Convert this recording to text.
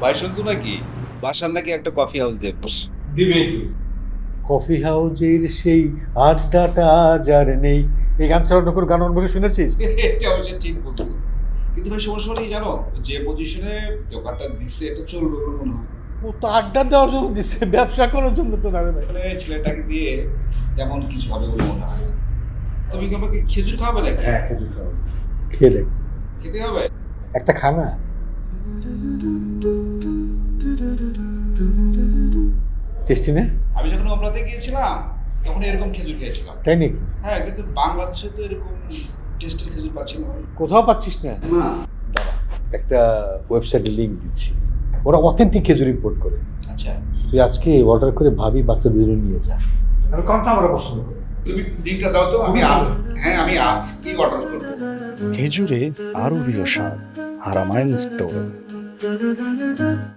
ভাই শুনছো নাকি বাসার নাকি একটা কফি হাউস দেব? দিবেই কফি হাউজের সেই আড্ডাটা যার নেই। এই গান ছাড়া অন্য কোনো গান অন্য শুনেছিস? এটা অবশ্য ঠিক বলছো। কিন্তু ভাই সমস্যা নেই জানো? যে পজিশনে দোকানটা দিচ্ছে এটা চলবে বলে মনে হয়। ও তো আড্ডা দেওয়ার জন্য দিচ্ছে ব্যবসা করার জন্য তো না রে ভাই। মানে ছেলেটাকে দিয়ে তেমন কিছু হবে বলে মনে হয় না। তুমি কি আমাকে খেজুর খাবে নাকি? হ্যাঁ হবে খেয়ে দেখ। খেতে হবে? একটা খানা? টেস্টি না আমি যখন ওমরাতে গিয়েছিলাম তখন এরকম খেজুর খেয়েছিলাম। তাই নাকি? হ্যাঁ কিন্তু বাংলাদেশে তো এরকম টেস্টের খেজুর পাচ্ছি না। কোথাও পাচ্ছিস না? না। দাঁড়া একটা ওয়েবসাইটে লিঙ্ক দিচ্ছি। ওরা অথেন্টিক খেজুর ইম্পোর্ট করে। আচ্ছা। তুই আজকে অর্ডার করে ভাবি বাচ্চাদের জন্য নিয়ে যা। আমি কনফার্ম ওরা পছন্দ করে। তুমি লিঙ্কটা দাও তো আমি আজ হ্যাঁ আমি আজকেই অর্ডার করব। খেজুরে আরও প্রিয় স্বাদ Haramain store da da da da da